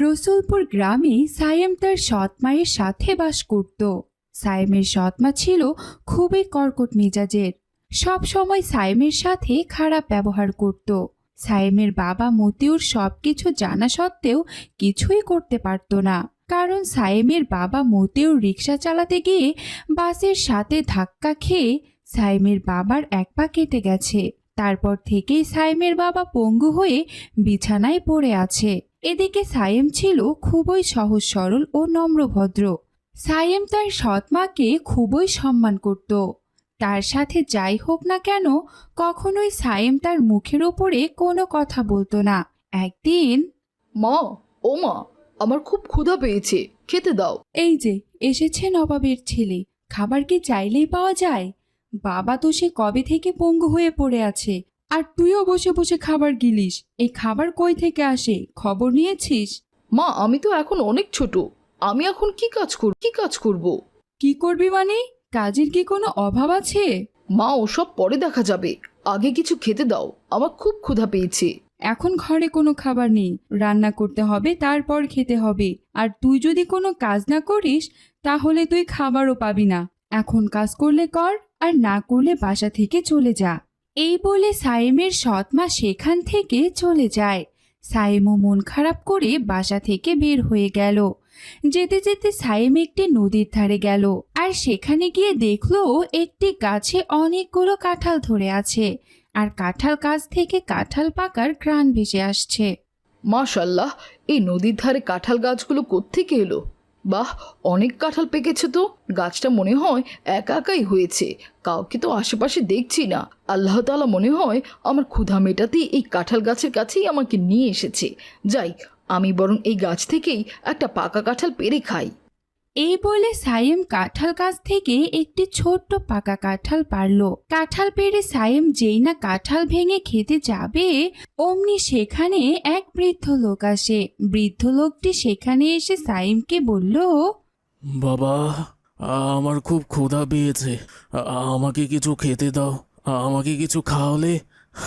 রসুলপুর গ্রামে সায়েম তার সৎ মায়ের সাথে বাস করত। সায়েমের সৎ মা ছিল খুবই কর্কট মেজাজের। সব সময় সায়েমের সাথে খারাপ ব্যবহার করত। সায়েমের বাবা মতিউর সবকিছু জানা সত্ত্বেও কিছুই করতে পারত না। কারণ সায়েমের বাবা মতিউর রিক্সা চালাতে গিয়ে বাসের সাথে ধাক্কা খেয়ে সায়েমের বাবার এক পা কেটে গেছে। তারপর থেকেই সায়েমের বাবা পঙ্গু হয়ে বিছানায় পড়ে আছে। এদিকে সায়েম ছিল খুবই সহজ সরল ও নম্রভদ্র সায়েম তার সৎ মাকে খুবই সম্মান করত। তার সাথে যাই হোক না কেন কখনোই সায়েম তার মুখের ওপরে কোনো কথা বলতো না। একদিন মা ও মা আমার খুব ক্ষুধা পেয়েছে খেতে দাও। এই যে এসেছে নবাবের ছেলে খাবার কি চাইলেই পাওয়া যায়? বাবা তো সে কবে থেকে পঙ্গু হয়ে পড়ে আছে। আর তুইও বসে বসে খাবার গিলিস। এই খাবার কই থেকে আসে? খবর নিয়েছিস? মা আমি তো এখন অনেক ছোট। আমি এখন কি কাজ করব কি কাজ করব? কি করবি মানে? কাজের কি কোনো অভাব আছে? মা ওসব পরে দেখা যাবে। আগে কিছু খেতে দাও। আমার খুব ক্ষুধা পেয়েছে। এখন ঘরে কোনো খাবার নেই। রান্না করতে হবে তারপর খেতে হবে। আর তুই যদি কোনো কাজ না করিস তাহলে তুই খাবারও পাবি না। এখন কাজ করলে কর আর না করলে বাসা থেকে চলে যা। এই বলে সাইমের সৎ মা সেখান থেকে চলে যায়। সাইমও মন খারাপ করে বাসা থেকে বের হয়ে গেল। যেতে যেতে সাইম একটি নদীর ধারে গেল আর সেখানে গিয়ে দেখল একটি গাছে অনেকগুলো কাঁঠাল ধরে আছে আর কাঁঠাল গাছ থেকে কাঁঠাল পাকার ঘ্রাণ ভেসে আসছে। মাশাল্লাহ, এই নদীর ধারে কাঁঠাল গাছগুলো কোত্থেকে এলো? বাহ, অনেক কাঁঠাল পেকেছে তো। গাছটা মনে হয় একা একাই হয়েছে। কাউকে তো আশেপাশে দেখছি না। আল্লাহ তালা মনে হয় আমার ক্ষুধা মেটাতেই এই কাঁঠাল গাছের কাছেই আমাকে নিয়ে এসেছে। যাই, আমি বরং এই গাছ থেকেই একটা পাকা কাঁঠাল পেরে খাই। এই বলে সাইম কাঁঠাল গাছ থেকে একটি ছোট্ট পাকা কাঁঠাল পারল কাঁঠাল পেরে সাইম যেই না কাঁঠাল ভেঙে খেতে যাবে অমনি সেখানে এক বৃদ্ধ লোক আসে। বৃদ্ধ লোকটি সেখানে এসে সাইমকে বলল বাবা আমার খুব ক্ষুধা পেয়েছে। আমাকে কিছু খেতে দাও। আমাকে কিছু খাওয়ালে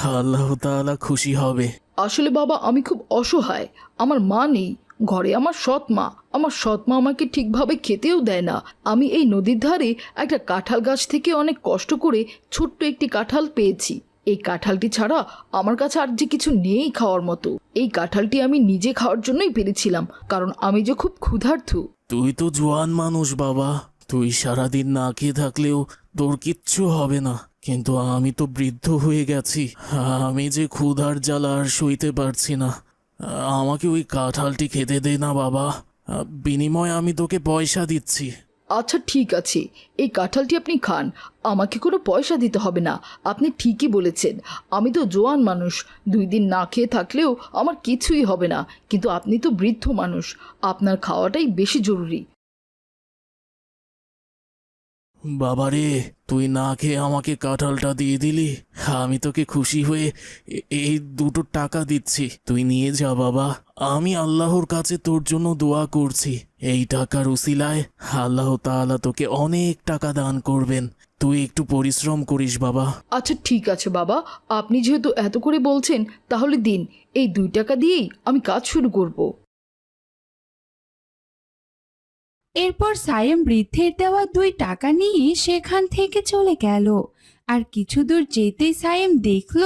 আল্লাহ তাআলা খুশি হবে। আসলে বাবা আমি খুব অসহায়। আমার মা নেই। ঘরে আমার সৎ মা। আমার সৎ মা আমাকে ঠিকভাবে খেতেও দেয় না। আমি এই নদীর ধারে একটা কাঁঠাল গাছ থেকে অনেক কষ্ট করে ছোট্ট একটি কাঁঠাল পেয়েছি। এই কাঁঠালটি ছাড়া আমার কাছে আর যে কিছু নেই খাওয়ার মতো। এই কাঁঠালটি আমি নিজে খাওয়ার জন্যই পেরেছিলাম কারণ আমি যে খুব ক্ষুধার্থ। তুই তো জোয়ান মানুষ বাবা। তুই সারাদিন না খেয়ে থাকলেও তোর কিচ্ছু হবে না। কিন্তু আমি তো বৃদ্ধ হয়ে গেছি। আমি যে ক্ষুধার জ্বালা আর সইতে পারছি না। আমাকে ওই কাঁঠালটি খেতে দে না, বাবা। বিনিময়ে আমি তোকে পয়সা দিচ্ছি। আচ্ছা ঠিক আছে। এই কাঁঠালটি আপনি খান। আমাকে কোনো পয়সা দিতে হবে না। আপনি ঠিকই বলেছেন। আমি তো জোয়ান মানুষ। দুই দিন না খেয়ে থাকলেও আমার কিছুই হবে না। কিন্তু আপনি তো বৃদ্ধ মানুষ। আপনার খাওয়াটাই বেশি জরুরি। বাবারে, তুই না খেয়ে আমাকে কাঁঠালটা দিয়ে দিলি? আমি তোকে খুশি হয়ে এই দুটো টাকা দিচ্ছি। তুই নিয়ে যা বাবা। আমি আল্লাহর কাছে তোর জন্য দোয়া করছি। এই টাকার উসিলায় আল্লাহ তাআলা তোকে অনেক টাকা দান করবেন। তুই একটু পরিশ্রম করিস বাবা। আচ্ছা ঠিক আছে বাবা। আপনি যেহেতু এত করে বলছেন, তাহলে দিন। এই দুই টাকা দিয়েই আমি কাজ শুরু করব। এরপর সায়েম বৃদ্ধের দেওয়া দুই টাকা নিয়ে সেখান থেকে চলে গেল। আর কিছু দূর যেতেই সায়েম দেখল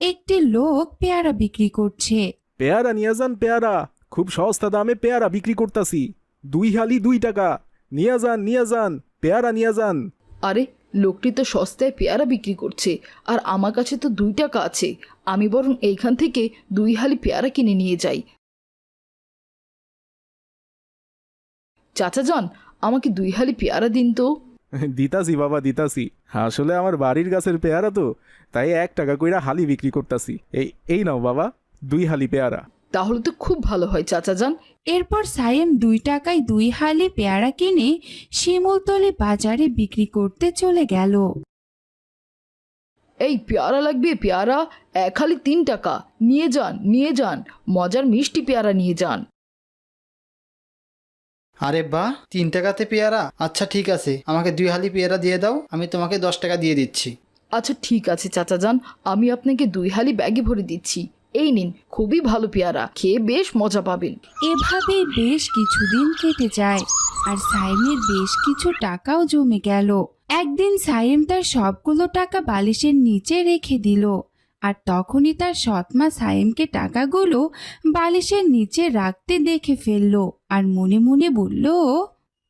একটি লোক পেয়ারা বিক্রি করছে। পেয়ারা নিয়ে যান পেয়ারা। খুব সস্তা দামে পেয়ারা বিক্রি করতাছি। দুই হালি দুই টাকা। নিয়ে যান নিয়ে যান পেয়ারা নিয়ে যান। আরে লোকটি তো সস্তায় পেয়ারা বিক্রি করছে আর আমার কাছে তো দুই টাকা আছে। আমি বরং এইখান থেকে দুই হালি পেয়ারা কিনে নিয়ে যাই। চাচা যান আমাকে দুই হালি পেয়ারা দিন তো। দিতাসি বাবা দিতাসি। আসলে আমার বাড়ির গাছের পেয়ারা তো তাই এক টাকা কইরা হালি বিক্রি করতাছি এই এই নাও বাবা দুই হালি পেয়ারা। তাহলে তো খুব ভালো হয় চাচা যান এরপর সায়েম দুই টাকায় দুই হালি পেয়ারা কিনে শিমুলতলি বাজারে বিক্রি করতে চলে গেল। এই পেয়ারা লাগবে পেয়ারা এক হালি তিন টাকা। নিয়ে যান নিয়ে যান মজার মিষ্টি পেয়ারা নিয়ে যান। আরে বাহ তিন টাকাতে পেয়ারা? আচ্ছা ঠিক আছে। আমাকে দুই হালি পেয়ারা দিয়ে দাও আমি তোমাকে দশ টাকা দিয়ে দিচ্ছি। আচ্ছা ঠিক আছে চাচা যান আমি আপনাকে দুই হালি ব্যাগে ভরে দিচ্ছি। এই নিন খুবই ভালো পেয়ারা। খেয়ে বেশ মজা পাবেন। এভাবে বেশ কিছুদিন কেটে যায় আর সাইমের বেশ কিছু টাকাও জমে গেল। একদিন সাইম তার সবগুলো টাকা বালিশের নিচে রেখে দিল। আর তখনই তার সৎমা সাইমকে টাকাগুলো বালিশের নিচে রাখতে দেখে ফেলল আর মনে মনে বলল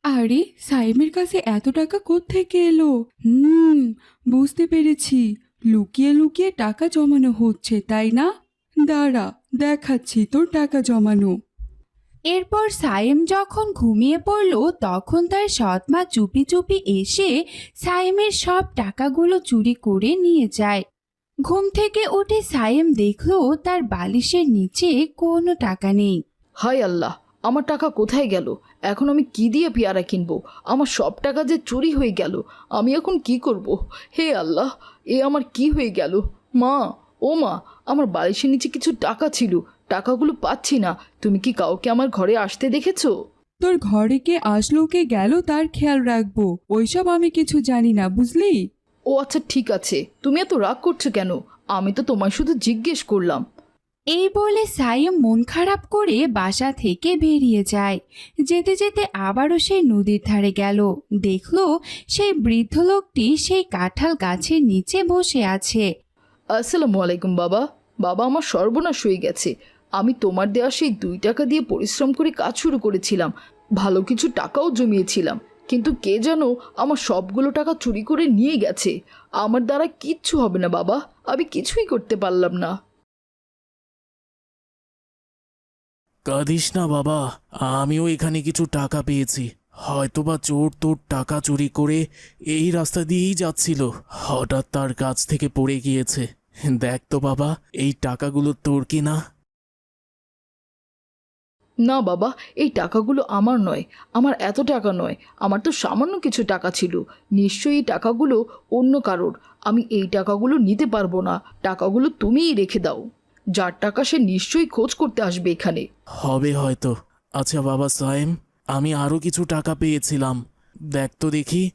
আরে সাইমের কাছে এত টাকা কোত্থেকে এলো? হুম বুঝতে পেরেছি। লুকিয়ে লুকিয়ে টাকা জমানো হচ্ছে তাই না? দাঁড়া দেখাচ্ছি তোর টাকা জমানো। এরপর সায়েম যখন ঘুমিয়ে পড়ল তখন তার সৎমা চুপি চুপি এসে সায়েমের সব টাকাগুলো চুরি করে নিয়ে যায়। ঘুম থেকে উঠে সায়েম দেখল তার বালিশের নিচে কোনো টাকা নেই। হায় আল্লাহ আমার টাকা কোথায় গেল? এখন আমি কি দিয়ে পেয়ারা কিনবো? আমার সব টাকা যে চুরি হয়ে গেল আমি এখন কি করব? হে আল্লাহ এ আমার কি হয়ে গেল? মা ও মা আমার বালিশের নিচে কিছু টাকা ছিল টাকাগুলো পাচ্ছি না। তুমি কি কাউকে আমার ঘরে আসতে দেখেছ? তোর ঘরে কে আসলো কে গেল তার খেয়াল রাখব। ওইসব আমি কিছু জানি না বুঝলি? ও আচ্ছা ঠিক আছে। তুমি এত রাগ করছ কেন? আমি তো তোমায় শুধু জিজ্ঞেস করলাম। এই বলে সাইম মন খারাপ করে বাসা থেকে বেরিয়ে যায়। যেতে যেতে আবারও সেই নদীর ধারে গেল। দেখল সেই বৃদ্ধ লোকটি সেই কাঁঠাল গাছের নিচে বসে আছে। আসসালামু আলাইকুম বাবা। বাবা আমার সর্বনাশ হয়ে গেছে। আমি তোমার দেওয়া সেই দুই টাকা দিয়ে পরিশ্রম করে কাজ শুরু করেছিলাম। ভালো কিছু টাকাও জমিয়েছিলাম। কিন্তু কে যেন আমার সবগুলো টাকা চুরি করে নিয়ে গেছে। আমার দ্বারা কিচ্ছু হবে না, বাবা। আমি কিছুই করতে পারলাম না। কাঁদিস না, বাবা। আমিও এখানে কিছু টাকা পেয়েছি। হয়তোবা চোর তোর টাকা চুরি করে এই রাস্তা দিয়েই যাচ্ছিল। হঠাৎ তার কাছ থেকে পড়ে গিয়েছে। দেখ তো, বাবা, এই টাকাগুলো তোর কি না বাবা এই টাকাগুলো আমার নয় আমার এত টাকা নয় আমার তো সামান্য কিছু টাকা ছিল। নিশ্চয়ই এই টাকাগুলো অন্য কারোর আমি এই টাকাগুলো নিতে পারব না টাকাগুলো তুমিই রেখে দাও। যার টাকা সে নিশ্চয়ই খোঁজ করতে আসবে এখানে। হবে হয়তো। আচ্ছা বাবা সায়েম আমি আরও কিছু টাকা পেয়েছিলাম। দেখ তো দেখি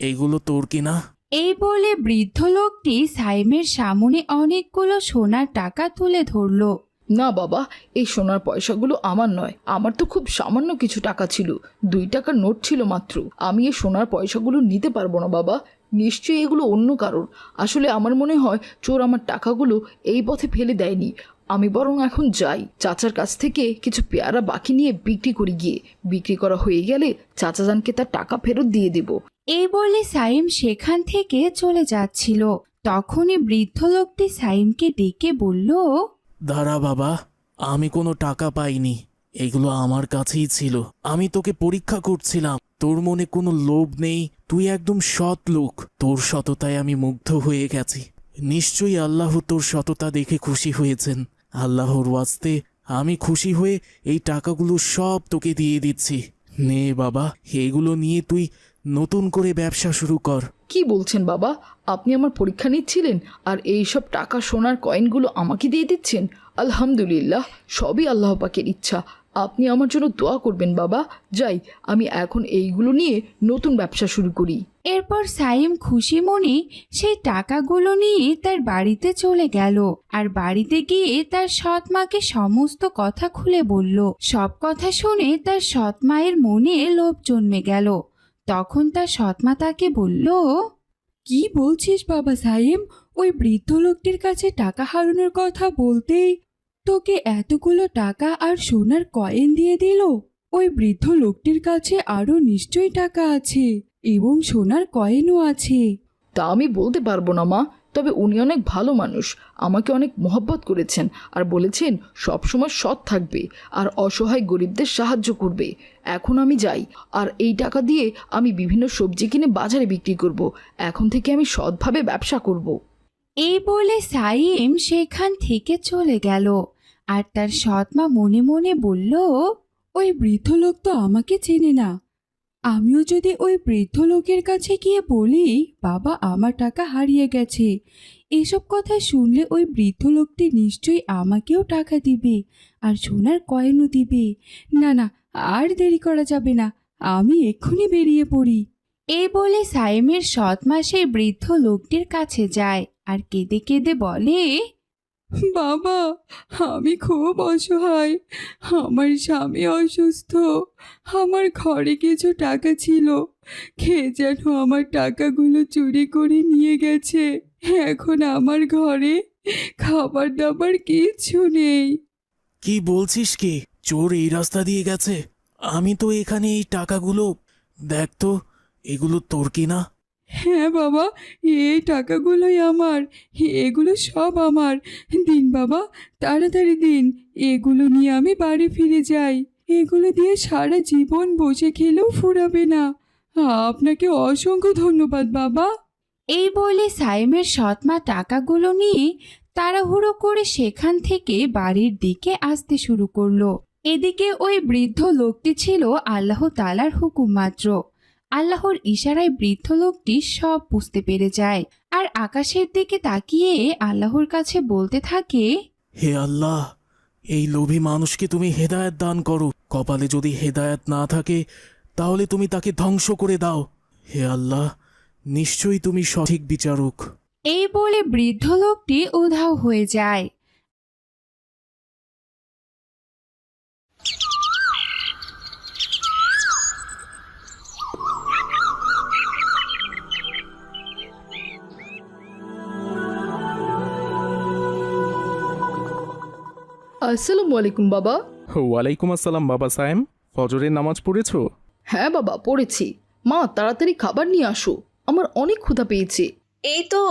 এগুলো তোর কি না এই বলে বৃদ্ধ লোকটি সাইমের সামনে অনেকগুলো সোনার টাকা তুলে ধরলো। না বাবা, এই সোনার পয়সাগুলো আমার নয়। আমার তো খুব সামান্য কিছু টাকা ছিল। দুই টাকার নোট ছিল মাত্র। আমি এই সোনার পয়সাগুলো নিতে পারব না বাবা। নিশ্চয়ই এগুলো অন্য কারোর। আসলে আমার মনে হয় চোর আমার টাকাগুলো এই পথে ফেলে দেয়নি। আমি বরং এখন যাই। চাচার কাছ থেকে কিছু পেয়ারা বাকি নিয়ে বিক্রি করি গিয়ে। বিক্রি করা হয়ে গেলে চাচাজানকে তার টাকা ফেরত দিয়ে দেব। এই বলে সাইম সেখান থেকে চলে যাচ্ছিল। তখনই বৃদ্ধ লোকটি সাইমকে ডেকে বলল দাঁড়া বাবা, আমি কোনো টাকা পাইনি। এগুলো আমার কাছেই ছিল। আমি তোকে পরীক্ষা করছিলাম। তোর মনে কোনো লোভ নেই? তুই একদম সৎ লোক। তোর সততায় আমি মুগ্ধ হয়ে গেছি। নিশ্চয়ই আল্লাহ তোর সততা দেখে খুশি হয়েছেন। আল্লাহর ওয়াস্তে আমি খুশি হয়ে এই টাকাগুলো সব তোকে দিয়ে দিচ্ছি। নে বাবা, এগুলো নিয়ে তুই নতুন করে ব্যবসা শুরু কর। কি বলছেন বাবা? আপনি আমার পরীক্ষা নিচ্ছিলেন আর এই সব টাকা সোনার কয়েনগুলো আমাকে দিয়ে দিচ্ছেন। আলহামদুলিল্লাহ, সবই আল্লাহ পাকের ইচ্ছা। আপনি আমার জন্য দোয়া করবেন বাবা। যাই, আমি এখন এইগুলো নিয়ে নতুন ব্যবসা শুরু করি। এরপর সাইম খুশি মনে সেই টাকাগুলো নিয়ে তার বাড়িতে চলে গেল আর বাড়িতে গিয়ে তার সৎ মাকে সমস্ত কথা খুলে বলল। সব কথা শুনে তার সৎ মায়ের মনে লোভ জন্মে গেল। তখন তার সৎমা তাকে বলল, কি বলছিস বাবা সাহেব? ওই বৃদ্ধ লোকটির কাছে টাকা হারানোর কথা বলতেই তোকে এতগুলো টাকা আর সোনার কয়েন দিয়ে দিল। ওই বৃদ্ধ লোকটির কাছে আরও নিশ্চয়ই টাকা আছে এবং সোনার কয়েনও আছে। তা আমি বলতে পারব না মা। তবে উনি অনেক ভালো মানুষ, আমাকে অনেক মহব্বত করেছেন আর বলেছেন সবসময় সৎ থাকবে আর অসহায় গরিবদের সাহায্য করবে এখন আমি যাই আর এই টাকা দিয়ে আমি বিভিন্ন সবজি কিনে বাজারে বিক্রি করব। এখন থেকে আমি সৎভাবে ব্যবসা করব। এই বলে সাইম সেখান থেকে চলে গেল আর তার সৎ মা মনে মনে বলল, ওই বৃদ্ধ লোক তো আমাকে চেনে না আমিও যদি ওই বৃদ্ধ লোকের কাছে গিয়ে বলি, বাবা, আমার টাকা হারিয়ে গেছে। এসব কথা শুনলে ওই বৃদ্ধ লোকটি নিশ্চয়ই আমাকেও টাকা দিবে আর সোনার কয়েনও দিবে। না না, আর দেরি করা যাবে না, আমি এক্ষুনি বেরিয়ে পড়ি। এই বলে সাইমের সৎ মাসে বৃদ্ধ লোকটির কাছে যায় আর কেঁদে কেঁদে বলে বাবা, আমি খুব অসহায়। আমার স্বামী অসুস্থ। আমার ঘরে কিছু টাকা ছিল। খেয়ে যেন আমার টাকাগুলো চুরি করে নিয়ে গেছে। এখন আমার ঘরে খাবার দাবার কিচ্ছু নেই। কি বলছিস কি? চোর এই রাস্তা দিয়ে গেছে। আমি তো এখানে এই টাকাগুলো, দেখ তো, এগুলো তোর কি না হ্যাঁ বাবা, এই টাকাগুলোই আমার, এগুলো সব আমার। দিন বাবা, তাড়াতাড়ি দিন, এগুলো নিয়ে আমি বাড়ি ফিরে যাই। এগুলো দিয়ে সারা জীবন বসে খেলেও ফুরাবে না। আপনাকে অসংখ্য ধন্যবাদ বাবা। এই বলে সাইমের সৎমা টাকাগুলো নিয়ে তাড়াহুড়ো করে সেখান থেকে বাড়ির দিকে আসতে শুরু করল। এদিকে ওই বৃদ্ধ লোকটি ছিল আল্লাহ তালার হুকুম মাত্র। আল্লাহর ইশারায় বৃদ্ধ লোকটি সব বুঝতে পেরে যায়। আর আকাশের দিকে তাকিয়ে আল্লাহর কাছে বলতে থাকে হে আল্লাহ এই লোভী মানুষকে তুমি হেদায়েত দান করো। কপালে যদি হেদায়েত না থাকে তাহলে তুমি তাকে ধ্বংস করে দাও। হে আল্লাহ নিশ্চয়ই তুমি সঠিক বিচারক। এই বলে বৃদ্ধ লোকটি উধাও হয়ে যায়। আসসালামু আলাইকুম বাবা। ওয়ালাইকুম আসসালাম বাবা সায়েম ফজরের নামাজ পড়েছো? হ্যাঁ বাবা পড়েছি। মা তাড়াতাড়ি খাবার নিয়ে আসো। আমার অনেক ক্ষুধা পেয়েছে। এই তো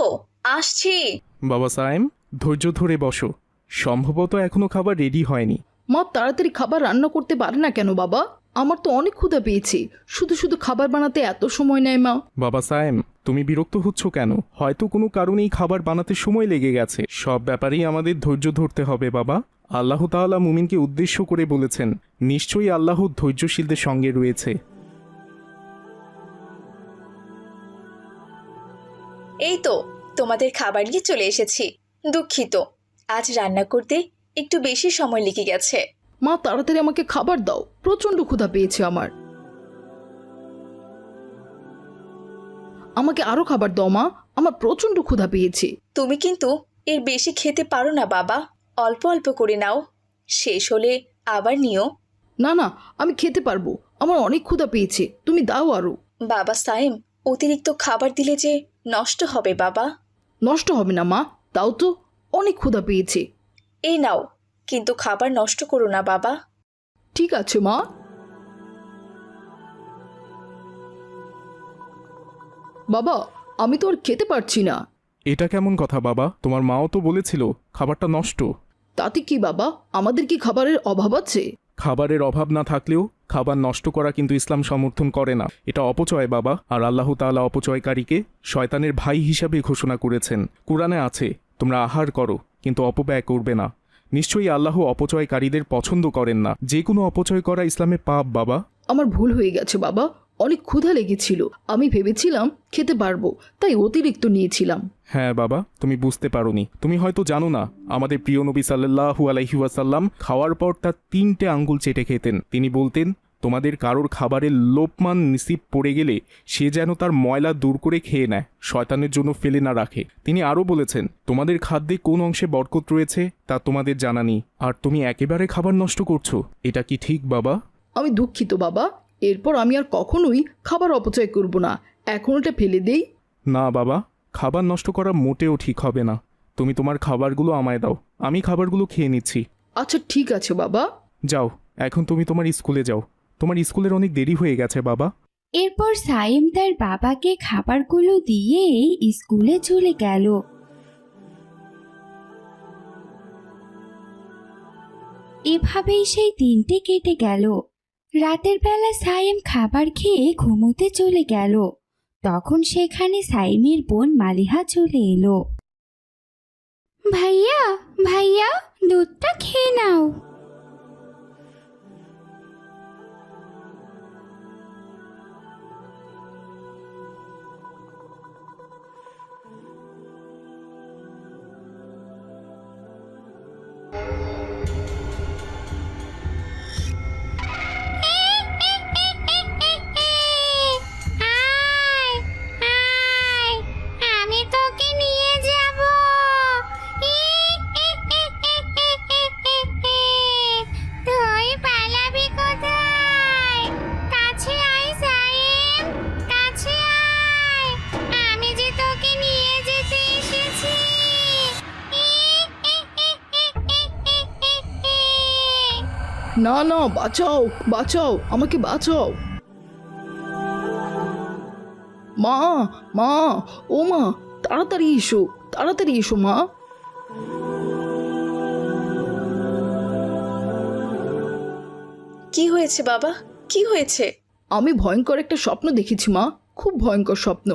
আসছি। বাবা সায়েম ধৈর্য ধরে বসো। সম্ভবত এখনও খাবার রেডি হয়নি। মা তাড়াতাড়ি খাবার রান্না করতে পারে না কেন বাবা? আমার তো অনেক ক্ষুধা পেয়েছে। শুধু শুধু খাবার বানাতে এত সময় নেয় মা। বাবা সায়েম তুমি বিরক্ত হচ্ছ কেন? হয়তো কোনো কারণেই খাবার বানাতে সময় লেগে গেছে। সব ব্যাপারেই আমাদের ধৈর্য ধরতে হবে বাবা। আল্লাহ তাআলা মুমিনকে উদ্দেশ্য করে বলেছেন নিশ্চয়ই আল্লাহ ধৈর্যশীলদের সঙ্গে রয়েছে। এই তো তোমাদের খাবার নিয়ে চলে এসেছি। দুঃখিত আজ রান্না করতে একটু বেশি সময় লেগে গেছে। মা তাড়াতাড়ি আমাকে খাবার দাও প্রচণ্ড ক্ষুধা পেয়েছে আমার। আমাকে আরও খাবার দাও মা আমার প্রচণ্ড ক্ষুধা পেয়েছে। তুমি কিন্তু এর বেশি খেতে পারো না বাবা। অল্প অল্প করে নাও। শেষ হলে আবার নিও। না না আমি খেতে পারব। আমার অনেক ক্ষুধা পেয়েছে। তুমি দাও আরও। বাবা সাইম অতিরিক্ত খাবার দিলে যে নষ্ট হবে বাবা। নষ্ট হবে না মা। তাও তো। অনেক ক্ষুধা পেয়েছে। এই নাও কিন্তু খাবার নষ্ট করো না বাবা। ঠিক আছে মা। বাবা আমি তো আর খেতে পারছি না। এটা কেমন কথা বাবা? তোমার মাও তো বলেছিল খাবারটা নষ্ট। তাতে কি বাবা? আমাদের কি খাবারের অভাব আছে? খাবারের অভাব না থাকলেও খাবার নষ্ট করা কিন্তু ইসলাম সমর্থন করে না। এটা অপচয় বাবা আর আল্লাহ তাআলা অপচয়কারীকে শয়তানের ভাই হিসাবে ঘোষণা করেছেন। কোরআনে আছে তোমরা আহার করো কিন্তু অপব্যয় করবে না। নিশ্চয়ই আল্লাহ অপচয়কারীদের পছন্দ করেন না। যে কোনো অপচয় করা ইসলামে পাপ বাবা। আমার ভুল হয়ে গেছে বাবা। অনেক ক্ষুধা লেগেছিল। আমি ভেবেছিলাম খেতে পারব তাই অতিরিক্ত নিয়েছিলাম। হ্যাঁ বাবা তুমি বুঝতে পারোনি। তুমি হয়তো জানো না আমাদের প্রিয় নবী সাল্লাহু আলাইহুয়াসাল্লাম খাওয়ার পর তার তিনটে আঙ্গুল চেটে খেতেন। তিনি বলতেন তোমাদের কারোর খাবারের লোপমান নিসিব পড়ে গেলে সে যেন তার ময়লা দূর করে খেয়ে নেয় শয়তানের জন্য ফেলে না রাখে। তিনি আরও বলেছেন তোমাদের খাদ্যে কোন অংশে বরকত রয়েছে তা তোমাদের জানা নেই। আর তুমি একেবারে খাবার নষ্ট করছ এটা কি ঠিক বাবা? আমি দুঃখিত বাবা এরপর আমি আর কখনোই খাবার অপচয় করব না। এখন ওটা ফেলে দেই। না বাবা খাবার নষ্ট করা মোটেও ঠিক হবে না। তুমি তোমার খাবারগুলো আমায় দাও। আমি খাবারগুলো খেয়ে নিচ্ছি। আচ্ছা ঠিক আছে বাবা। যাও এখন তুমি তোমার স্কুলে যাও। তোমার স্কুলের অনেক দেরি হয়ে গেছে বাবা। এরপর সাইম তার বাবাকে খাবারগুলো দিয়ে স্কুলে চলে গেল। এভাবেই সেই দিনটি কেটে গেল। রাতের বেলা সাইম খাবার খেয়ে ঘুমোতে চলে গেল। তখন সেখানে সাইমের বোন মালিহা চলে এলো। ভাইয়া ভাইয়া, দুধটা খেয়ে নাও। আমি তোকে না না বাঁচাও বাঁচাও আমাকে বাঁচাও। মা মা ও মা তাড়াতাড়ি এসো তাড়াতাড়ি এসো মা। কি হয়েছে বাবা? কি হয়েছে? আমি ভয়ঙ্কর একটা স্বপ্ন দেখেছি মা খুব ভয়ঙ্কর স্বপ্ন।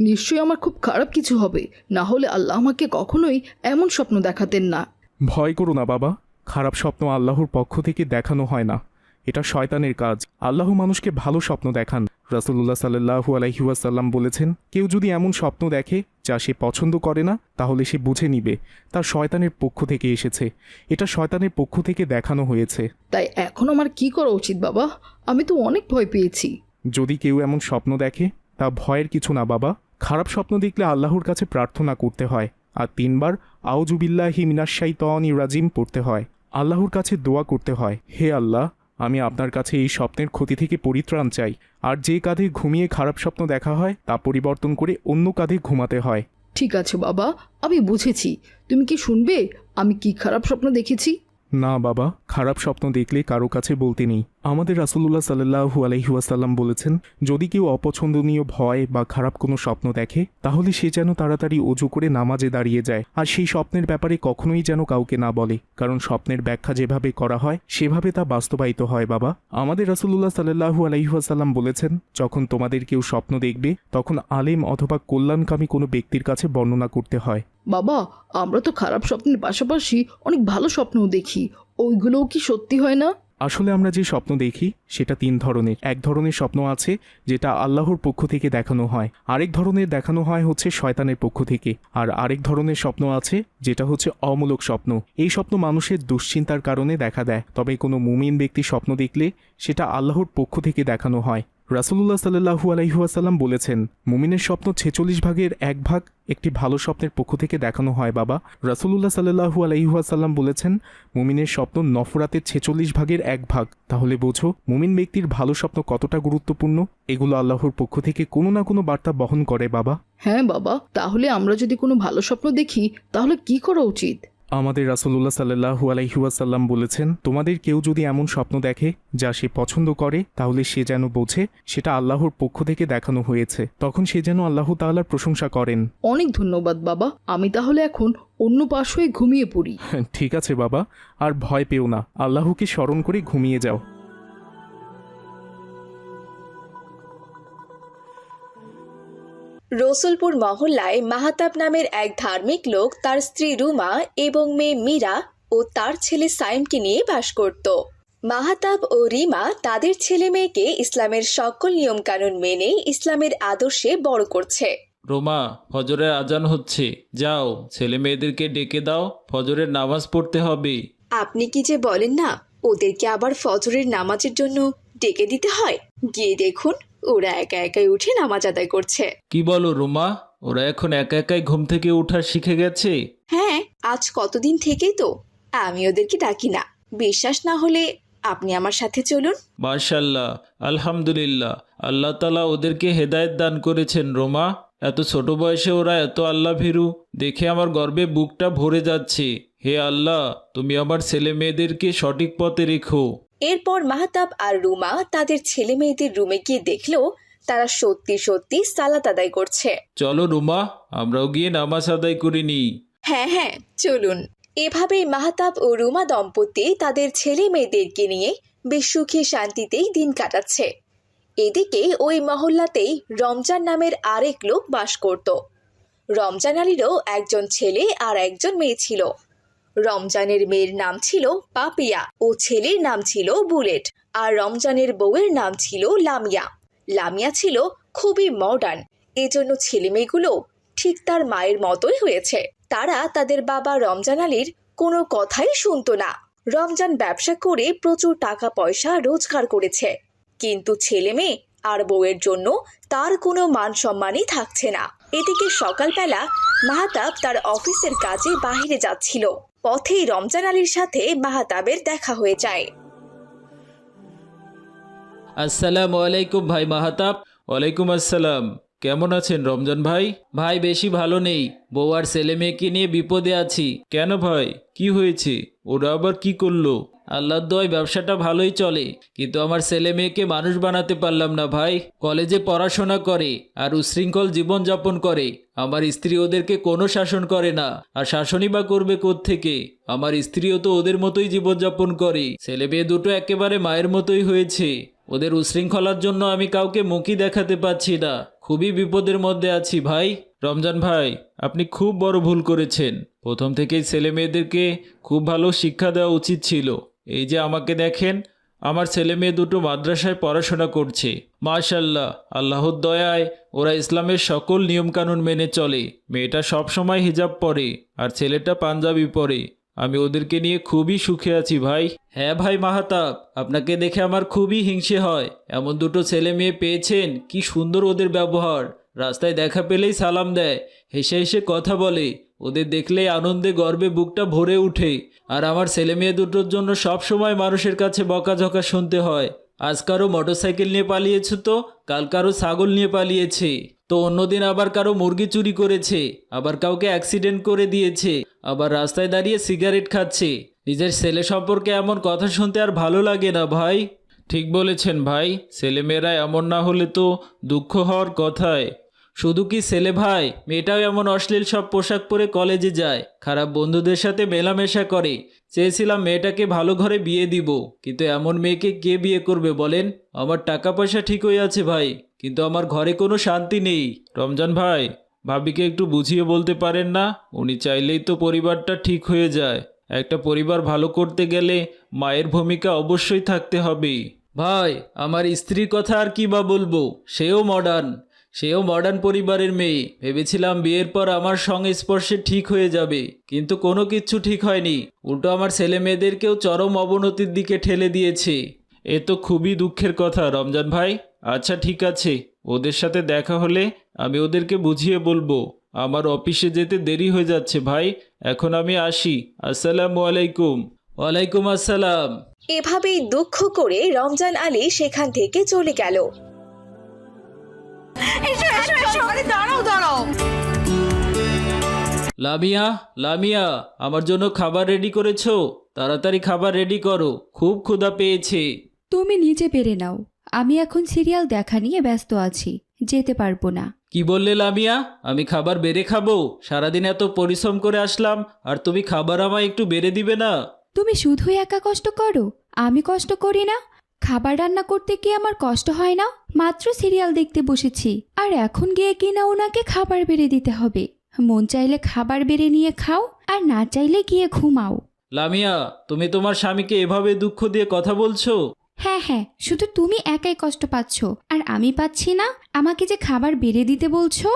নিশ্চয়ই আমার খুব খারাপ কিছু হবে না হলে আল্লাহ আমাকে কখনোই এমন স্বপ্ন দেখাতেন না। ভয় করো না বাবা খারাপ স্বপ্ন আল্লাহর পক্ষ থেকে দেখানো হয় না। এটা শয়তানের কাজ। আল্লাহ মানুষকে ভালো স্বপ্ন দেখান। রাসুল্লাহ সাল্লাহু আলাইহুয়াসাল্লাম বলেছেন কেউ যদি এমন স্বপ্ন দেখে যা সে পছন্দ করে না তাহলে সে বুঝে নিবে তার শয়তানের পক্ষ থেকে এসেছে। এটা শয়তানের পক্ষ থেকে দেখানো হয়েছে। তাই এখন আমার কি করা উচিত বাবা? আমি তো অনেক ভয় পেয়েছি। যদি কেউ এমন স্বপ্ন দেখে তা ভয়ের কিছু না বাবা। খারাপ স্বপ্ন দেখলে আল্লাহর কাছে প্রার্থনা করতে হয়। আর তিনবার আউজুবিল্লাহি মিনাশাই তন রাজিম পড়তে হয়। আল্লাহর কাছে দোয়া করতে হয় হে আল্লাহ আমি আপনার কাছে এই স্বপ্নের ক্ষতি থেকে পরিত্রাণ চাই। আর যে কাঁধে ঘুমিয়ে খারাপ স্বপ্ন দেখা হয় তা পরিবর্তন করে অন্য কাঁধে ঘুমাতে হয়। ঠিক আছে বাবা আমি বুঝেছি। তুমি কি শুনবে? আমি কি খারাপ স্বপ্ন দেখেছি? না বাবা খারাপ স্বপ্ন দেখলে কারও কাছে বলতে নেই। আমাদের রাসুল্লাহ সাল্লাহু আলহিউসাল্লাম বলেছেন, যদি কেউ অপছন্দনীয় ভয় বা খারাপ কোনো স্বপ্ন দেখে, তাহলে সে যেন তাড়াতাড়ি অজু করে নামাজে দাঁড়িয়ে যায়। আর সেই স্বপ্নের ব্যাপারে কখনোই যেন কাউকে না বলে, কারণ স্বপ্নের ব্যাখ্যা যেভাবে করা হয়, সেভাবে তা বাস্তবায়িত হয়, বাবা। আমাদের রাসুল্লাহ সাল্লাহু আলহিহাসাল্লাম বলেছেন, যখন তোমাদের কেউ স্বপ্ন দেখবে, তখন আলেম অথবা কল্যাণকামী কোনো ব্যক্তির কাছে বর্ণনা করতে হয়। বাবা, আমরা তো খারাপ স্বপ্নের পাশাপাশি অনেক ভালো স্বপ্নও দেখি। ওইগুলোও কি সত্যি হয় না? আসলে আমরা যে স্বপ্ন দেখি, সেটা তিন ধরনের। এক ধরনের স্বপ্ন আছে, যেটা আল্লাহর পক্ষ থেকে দেখানো হয়। আরেক ধরনের দেখানো হয় হচ্ছে শয়তানের পক্ষ থেকে। আর আরেক ধরনের স্বপ্ন আছে, যেটা হচ্ছে অমূলক স্বপ্ন। এই স্বপ্ন মানুষের দুশ্চিন্তার কারণে দেখা দেয়। তবে কোনো মুমিন ব্যক্তি স্বপ্ন দেখলে, সেটা আল্লাহর পক্ষ থেকে দেখানো হয়। রাসুল্লাহ সাল্লাহু আলাইহুয়াসাল্লাম বলেছেন, মুমিনের স্বপ্ন ছেচল্লিশ ভাগের এক ভাগ একটি ভালো স্বপ্নের পক্ষ থেকে দেখানো হয়, বাবা। রাসুল্লাহ সাল্লাহু আলাইহুয়াসাল্লাম বলেছেন, মুমিনের স্বপ্ন নফরাতের ছেচল্লিশ ভাগের এক ভাগ। তাহলে বোঝো, মুমিন ব্যক্তির ভালো স্বপ্ন কতটা গুরুত্বপূর্ণ? এগুলো আল্লাহর পক্ষ থেকে কোনো না কোনো বার্তা বহন করে, বাবা। হ্যাঁ বাবা, তাহলে আমরা যদি কোনো ভালো স্বপ্ন দেখি, তাহলে কি করা উচিত? আমাদের রাসুল্লাহ সাল্লাহু আলাইহুয়াসাল্লাম বলেছেন তোমাদের কেউ যদি এমন স্বপ্ন দেখে যা সে পছন্দ করে তাহলে সে যেন বোঝে সেটা আল্লাহর পক্ষ থেকে দেখানো হয়েছে। তখন সে যেন আল্লাহ তাআলার প্রশংসা করেন। অনেক ধন্যবাদ বাবা। আমি তাহলে এখন অন্য পাশ হয়ে ঘুমিয়ে পড়ি। ঠিক আছে বাবা। আর ভয় পেও না। আল্লাহকে স্মরণ করে ঘুমিয়ে যাও। রসুলপুর মহল্লায় মাহাতাব নামের এক ধার্মিক লোক তার স্ত্রী রুমা এবং মেয়ে মীরা ও তার ছেলে সাইমকে নিয়ে বাস করত। মাহাতাব ও রিমা তাদের ছেলে মেয়েকে ইসলামের সকল নিয়মকানুন মেনে ইসলামের আদর্শে বড় করছে। রোমা ফজরের আজান হচ্ছে। যাও ছেলে মেয়েদেরকে ডেকে দাও ফজরের নামাজ পড়তে হবে। আপনি কি যে বলেন না ওদেরকে আবার ফজরের নামাজের জন্য ডেকে দিতে হয়? গিয়ে দেখুন। ওরা একা একাই উঠে নামাজ আদায় করছে। কি বলো রোমা? ওরা এখন একা একাই ঘুম থেকে ওঠা শিখে গেছে? হ্যাঁ আজ কতদিন থেকেই তো। আমি ওদেরকে ডাকি না। বিশ্বাস না হলে আপনি আমার সাথে চলুন। মার্শাল্লাহ আলহামদুলিল্লাহ। আল্লাহ তালা ওদেরকে হেদায়েত দান করেছেন রোমা। এত ছোট বয়সে ওরা এত আল্লাহ ভীরু দেখে আমার গর্বে বুকটা ভরে যাচ্ছে। হে আল্লাহ তুমি আমার ছেলে মেয়েদেরকে সঠিক পথে রেখো। এরপর মাহতাব আর রুমা তাদের ছেলে মেয়েদের রুমে গিয়ে দেখল তারা সত্যি সত্যি সালাত আদায় করছে। চলো রুমা আমরাও গিয়ে নামাজ আদায় করে নিই। হ্যাঁ হ্যাঁ চলুন। এভাবেই মাহতাব ও রুমা দম্পতি তাদের ছেলে মেয়েদেরকে নিয়ে বেশ সুখী শান্তিতেই দিন কাটাচ্ছে। এদিকে ওই মহল্লাতেই রমজান নামের আরেক লোক বাস করত। রমজান আলীরও একজন ছেলে আর একজন মেয়ে ছিল। রমজানের মেয়ের নাম ছিল পাপিয়া ও ছেলের নাম ছিল বুলেট আর রমজানের বউয়ের নাম ছিল লামিয়া। লামিয়া ছিল খুবই মডার্ন এজন্য ছেলে মেয়েগুলো ঠিক তার মায়ের মতোই হয়েছে। তারা তাদের বাবা রমজান আলীর কোনো কথাই শুনতো না। রমজান ব্যবসা করে প্রচুর টাকা পয়সা রোজগার করেছে। কিন্তু ছেলে মেয়ে আর বউয়ের জন্য তার কোনো মান সম্মানই থাকছে না। এদিকে সকালবেলা মাহাতাব তার অফিসের কাজে বাইরে যাচ্ছিল। পথেই রমজান আলীর সাথে মাহাতাবের দেখা হয়ে যায়। আসসালামু আলাইকুম ভাই মাহাতাব। ওয়ালাইকুম আসসালাম। কেমন আছেন রমজান ভাই? ভাই বেশি ভালো নেই। বউ আর ছেলে মেয়েকে নিয়ে বিপদে আছি। কেন ভাই? কি হয়েছে? ওরা আবার কি করল? আল্লাহর দয় ব্যবসাটা ভালোই চলে। কিন্তু আমার ছেলে মেয়েকে মানুষ বানাতে পারলাম না ভাই। কলেজে পড়াশোনা করে আর উশৃঙ্খল জীবনযাপন করে। আমার স্ত্রী ওদেরকে কোনো শাসন করে না। আর শাসনই বা করবে থেকে আমার স্ত্রীও তো ওদের মতোই জীবনযাপন করে। ছেলে মেয়ে দুটো একেবারে মায়ের মতোই হয়েছে। ওদের উশৃঙ্খলার জন্য আমি কাউকে মুখই দেখাতে পাচ্ছি না। খুবই বিপদের মধ্যে আছি ভাই। রমজান ভাই, আপনি খুব বড় ভুল করেছেন। প্রথম থেকেই ছেলে মেয়েদেরকে খুব ভালো শিক্ষা দেওয়া উচিত ছিল। এই যে আমাকে দেখেন, আমার ছেলে মেয়ে দুটো মাদ্রাসায় পড়াশোনা করছে। মাশাল্লাহ আল্লাহর দয়ায় ওরা ইসলামের সকল নিয়মকানুন মেনে চলে। মেয়েটা সবসময় হিজাব পরে আর ছেলেটা পাঞ্জাবি পরে। আমি ওদেরকে নিয়ে খুবই সুখে আছি, ভাই। হ্যাঁ ভাই মাহাতাব, আপনাকে দেখে আমার খুবই হিংসে হয়। এমন দুটো ছেলে মেয়ে পেয়েছেন, কি সুন্দর ওদের ব্যবহার। রাস্তায় দেখা পেলেই সালাম দেয়, হেসে হেসে কথা বলে। ওদের দেখলেই আনন্দে, গর্বে বুকটা ভরে উঠে আর আমার ছেলে মেয়ে দুটোর জন্য সব সময় মানুষের কাছে বকাঝকা শুনতে হয়। আজ কারও মোটরসাইকেল নিয়ে পালিয়েছে তো? কাল কারও ছাগল নিয়ে পালিয়েছে। তো অন্যদিন আবার কারও মুরগি চুরি করেছে, আবার কাউকে অ্যাক্সিডেন্ট করে দিয়েছে, আবার রাস্তায় দাঁড়িয়ে সিগারেট খাচ্ছে। নিজের ছেলে সম্পর্কে এমন কথা শুনতে আর ভালো লাগে না ভাই। ঠিক বলেছেন ভাই, ছেলেমেয়েরা এমন না হলে তো দুঃখ হওয়ার কথায়। শুধু কি ছেলে ভাই? মেয়েটাও এমন অশ্লীল সব পোশাক পরে কলেজে যায়। খারাপ বন্ধুদের সাথে মেলামেশা করে। চেয়েছিলাম মেয়েটাকে ভালো ঘরে বিয়ে দিব, কিন্তু এমন মেয়েকে কে বিয়ে করবে বলেন? আমার টাকা পয়সা ঠিকই আছে ভাই, কিন্তু আমার ঘরে কোনো শান্তি নেই। রমজান ভাই, ভাবিকে একটু বুঝিয়ে বলতে পারেন না? উনি চাইলেই তো পরিবারটা ঠিক হয়ে যায়। একটা পরিবার ভালো করতে গেলে মায়ের ভূমিকা অবশ্যই থাকতে হবে ভাই, আমার স্ত্রীর কথা আর কি বা বলব? সেও মডার্ন সেও মডার্ন পরিবারের মেয়ে। ভেবেছিলাম বিয়ের পর আমার সংস্পর্শে ঠিক হয়ে যাবে, কিন্তু কোনো কিচ্ছু ঠিক হয়নি। উল্টো আমার ছেলে মেয়েদেরকেও চরম অবনতির দিকে ঠেলে দিয়েছে। এ তো খুবই দুঃখের কথা, রমজান ভাই। আচ্ছা ঠিক আছে। ওদের সাথে দেখা হলে আমি ওদেরকে বুঝিয়ে বলব। আমার অফিসে যেতে দেরি হয়ে যাচ্ছে ভাই। এখন আমি আসি। আসসালামু আলাইকুম। ওয়ালাইকুম আসসালাম। এভাবেই দুঃখ করে রমজান আলী সেখান থেকে চলে গেল। লামিয়া লামিয়া আমার জন্য খাবার রেডি করেছ? তাড়াতাড়ি খাবার রেডি করো। খুব ক্ষুধা পেয়েছে। তুমি নিজে পেরে নাও। আমি এখন সিরিয়াল দেখা নিয়ে ব্যস্ত আছি। যেতে পারব না। কি বললে লামিয়া? আমি খাবার বেড়ে খাব? সারাদিন এত পরিশ্রম করে আসলাম আর তুমি খাবার আমায় একটু বেড়ে দিবে না? তুমি শুধু একা কষ্ট করো? আমি কষ্ট করি না? খাবার রান্না করতে কি আমার কষ্ট হয় না? মাত্র সিরিয়াল দেখতে বসেছি। আর এখন গিয়ে কিনা ওনাকে খাবার বেড়ে দিতে হবে? মন চাইলে খাবার বেড়ে নিয়ে খাও আর না চাইলে গিয়ে ঘুমাও। লামিয়া তুমি তোমার স্বামীকে এভাবে দুঃখ দিয়ে কথা বলছো? হ্যাঁ হ্যাঁ শুধু তুমি একাই কষ্ট পাচ্ছ। আর আমি পাচ্ছি না? আমাকে যে খাবার বেড়ে দিতে বলছো?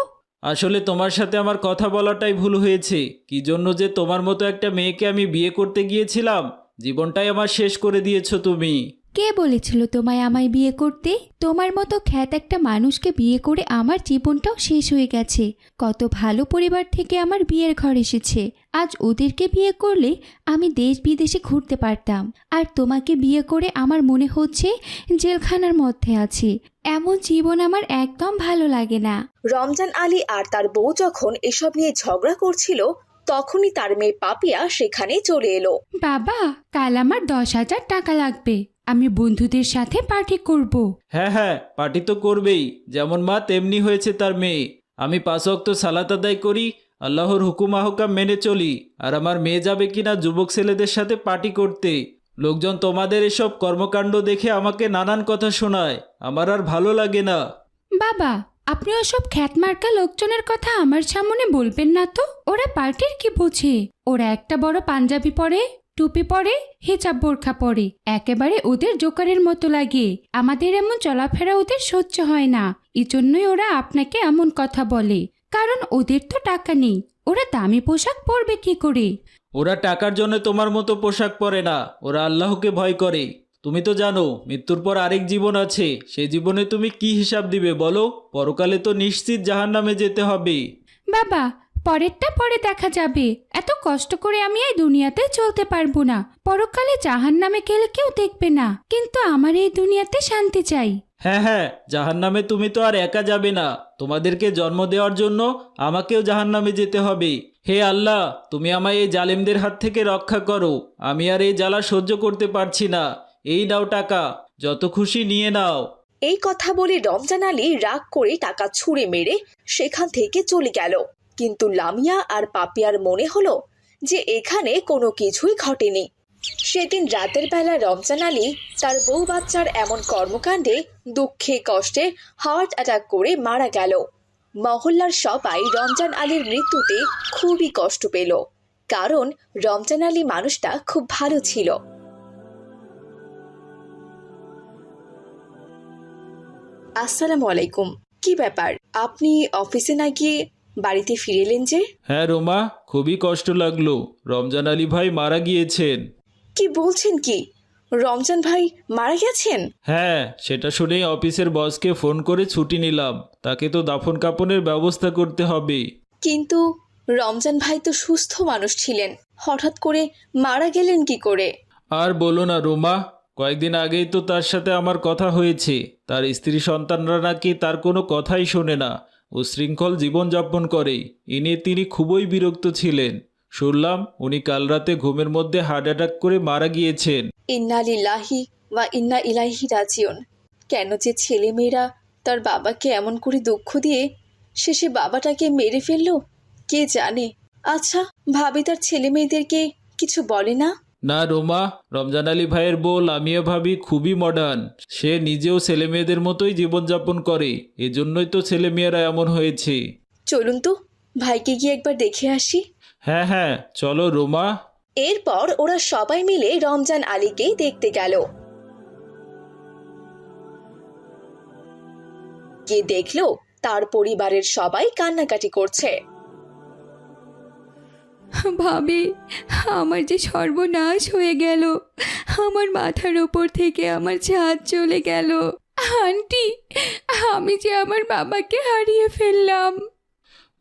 আসলে তোমার সাথে আমার কথা বলাটাই ভুল হয়েছে। কি জন্য যে তোমার মতো একটা মেয়েকে আমি বিয়ে করতে গিয়েছিলাম? জীবনটাই আমার শেষ করে দিয়েছ তুমি। কে বলেছিল তোমায় আমায় বিয়ে করতে? তোমার মতো খ্যাত একটা মানুষকে বিয়ে করে আমার জীবনটাও শেষ হয়ে গেছে। কত ভালো পরিবার থেকে আমার বিয়ের ঘর এসেছে। আজ ওদেরকে বিয়ে করলে আমি দেশ বিদেশে ঘুরতে পারতাম। আর তোমাকে বিয়ে করে আমার মনে হচ্ছে জেলখানার মধ্যে আছি। এমন জীবন আমার একদম ভালো লাগে না। রমজান আলী আর তার বউ যখন এসব নিয়ে ঝগড়া করছিল তখনই তার মেয়ে পাপিয়া সেখানে চলে এলো। বাবা কাল আমার দশ হাজার টাকা লাগবে। আমি বন্ধুদের সাথে পার্টি করব। হ্যাঁ হ্যাঁ পার্টি তো করবেই। যেমন মা তেমনি হয়েছে তার মেয়ে। আমি পাঁচ অক্ত সালাত আদায় করি আল্লাহর হুকুম আহকাম মেনে চলি। আর আমার মেয়ে যাবে কিনা যুবক ছেলেদের সাথে পার্টি করতে। লোকজন তোমাদের এসব কর্মকাণ্ড দেখে আমাকে নানান কথা শোনায়। আমার আর ভালো লাগে না। বাবা আপনি ওসব খ্যাতমার্কা লোকজনের কথা আমার সামনে বলবেন না তো? ওরা পার্টির কি বোঝে? ওরা একটা বড় পাঞ্জাবি পরে? টুপি পরে হিজাব বোরখা পরে। একেবারে ওদের জোকারের মতো লাগে। আমাদের এমন চলাফেরা ওদের সহ্য হয় না। এজন্যই ওরা আপনাকে এমন কথা বলে। কারণ ওদের তো টাকা নেই। ওরা দামি পোশাক পরবে কি করে? ওরা টাকার জন্য তোমার মতো পোশাক পরে না। ওরা আল্লাহকে ভয় করে। তুমি তো জানো মৃত্যুর পর আরেক জীবন আছে। সেই জীবনে তুমি কি হিসাব দিবে বলো? পরকালে তো নিশ্চিত জাহান্নামে যেতে হবে। বাবা পরেরটা পরে দেখা যাবে। এত কষ্ট করে আমি এই দুনিয়াতে চলতে পারব না। পরকালে জাহান নামে গেলে কেউ দেখবে না। কিন্তু আমার এই দুনিয়াতে শান্তি চাই। হ্যাঁ হ্যাঁ জাহান নামে তুমি তো আর একা যাবে না। তোমাদেরকে জন্ম দেওয়ার জন্য আমাকেও জাহান নামে যেতে হবে। হে আল্লাহ তুমি আমায় এই জালিমদের হাত থেকে রক্ষা করো। আমি আর এই জ্বালা সহ্য করতে পারছি না। এই নাও টাকা যত খুশি নিয়ে নাও। এই কথা বলে রমজান আলী রাগ করে টাকা ছুঁড়ে মেরে সেখান থেকে চলে গেল। কিন্তু লামিয়া আর পাপিয়ার মনে হলো যে এখানে কোনো কিছুই ঘটেনি। সেদিন রাতের বেলা রমজান আলী তার বউ বাচ্চার এমন কর্মকাণ্ডে দুঃখে, কষ্টে হার্ট অ্যাটাক করে মারা গেল। মহল্লার সবাই রমজান আলীর মৃত্যুতে খুবই কষ্ট পেল। কারণ রমজান আলী মানুষটা খুব ভালো ছিল। আসসালামু আলাইকুম। কি ব্যাপার? আপনি অফিসে না গিয়ে বাড়িতে ফিরে এলেন যে? হ্যাঁ রোমা খুবই কষ্ট লাগল। রমজান আলী ভাই মারা গিয়েছেন। কি বলছেন কি? রমজান ভাই মারা গেছেন? হ্যাঁ সেটা শুনেই অফিসের বসকে ফোন করে ছুটি নিলাম। তাকে তো দাফন কাপনের ব্যবস্থা করতে হবে। কিন্তু রমজান ভাই তো সুস্থ মানুষ ছিলেন। হঠাৎ করে মারা গেলেন কি করে? আর বলো না রোমা কয়েকদিন আগেই তো তার সাথে আমার কথা হয়েছে। তার স্ত্রী সন্তানরা নাকি তার কোনো কথাই শোনে না। উশৃঙ্খল জীবনযাপন করে। এ নিয়ে তিনি খুবই বিরক্ত ছিলেন। শুনলাম উনি কাল রাতে ঘুমের মধ্যে হার্ট অ্যাটাক করে মারা গিয়েছেন। ইন্না লিল্লাহি বা ইন্না ইলাহি রাজিউন। কেন যে ছেলেমেয়েরা তার বাবাকে এমন করে দুঃখ দিয়ে শেষে বাবাটাকে মেরে ফেলল, কে জানে? আচ্ছা ভাবি তার ছেলে মেয়েদেরকে কিছু বলে না? না রোমা রমজান আলী ভাইয়ের বোল আমিও ভাবি খুবই মডার্ন সে নিজেও ছেলে মেয়েদের মতোই জীবনযাপন করে এজন্যই তো ছেলে মেয়েরা এমন হয়েছে। চলুন তো ভাইকে গিয়ে একবার দেখে আসি। হ্যাঁ হ্যাঁ চলো রোমা। এরপর ওরা সবাই মিলে রমজান আলীকেই দেখতে গেল। গিয়ে দেখল তার পরিবারের সবাই কান্নাকাটি করছে। ভাবি, আমার যে সর্বনাশ হয়ে গেল, আমার মাথার ওপর থেকে আমার ছাদ চলে গেল। আন্টি, আমি যে আমার বাবাকে হারিয়ে ফেললাম।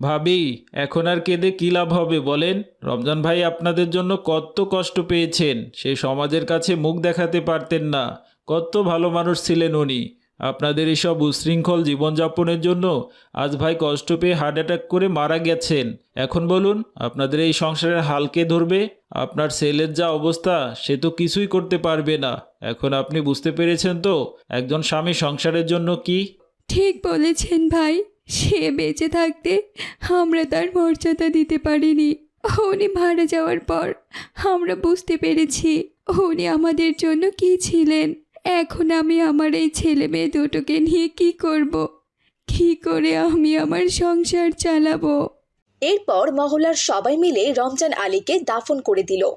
ভাবি, এখন আর কেঁদে কী লাভ হবে বলেন? রমজান ভাই আপনাদের জন্য কত কষ্ট পেয়েছেন, সে সমাজের কাছে মুখ দেখাতে পারতেন না। কত ভালো মানুষ ছিলেন উনি। আপনাদের এসব উশৃঙ্খল জীবনযাপনের জন্য আজ ভাই কষ্ট পেয়ে হার্ট অ্যাটাক করে মারা গেছেন। এখন বলুন, আপনাদের এই সংসারের হালকে ধরবে? আপনার ছেলের যা অবস্থা, সে তো কিছুই করতে পারবে না। এখন আপনি বুঝতে পেরেছেন তো, একজন স্বামী সংসারের জন্য কি? ঠিক বলেছেন ভাই। সে বেঁচে থাকতে আমরা তার মর্যাদা দিতে পারিনি। উনি মারা যাওয়ার পর আমরা বুঝতে পেরেছি উনি আমাদের জন্য কি ছিলেন। এখন আমি আমার এই ছেলে মেয়ে দুটোকে নিয়ে কি করব? কি করে আমি আমার সংসার চালাবো? এরপর মহলার সবাই মিলে রমজান আলীকে দাফন করে দিল।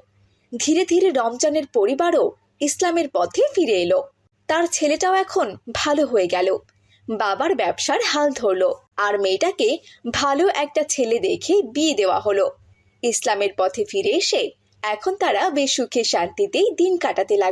ধীরে ধীরে রমজানের পরিবারও ইসলামের পথে ফিরে এলো। তার ছেলেটাও এখন ভালো হয়ে গেল। বাবার ব্যবসার হাল ধরলো আর মেয়েটাকে ভালো একটা ছেলে দেখে বিয়ে দেওয়া হলো। ইসলামের পথে ফিরে এসে এখন তারা বেশ সুখে শান্তিতেই দিন কাটাতে লাগল।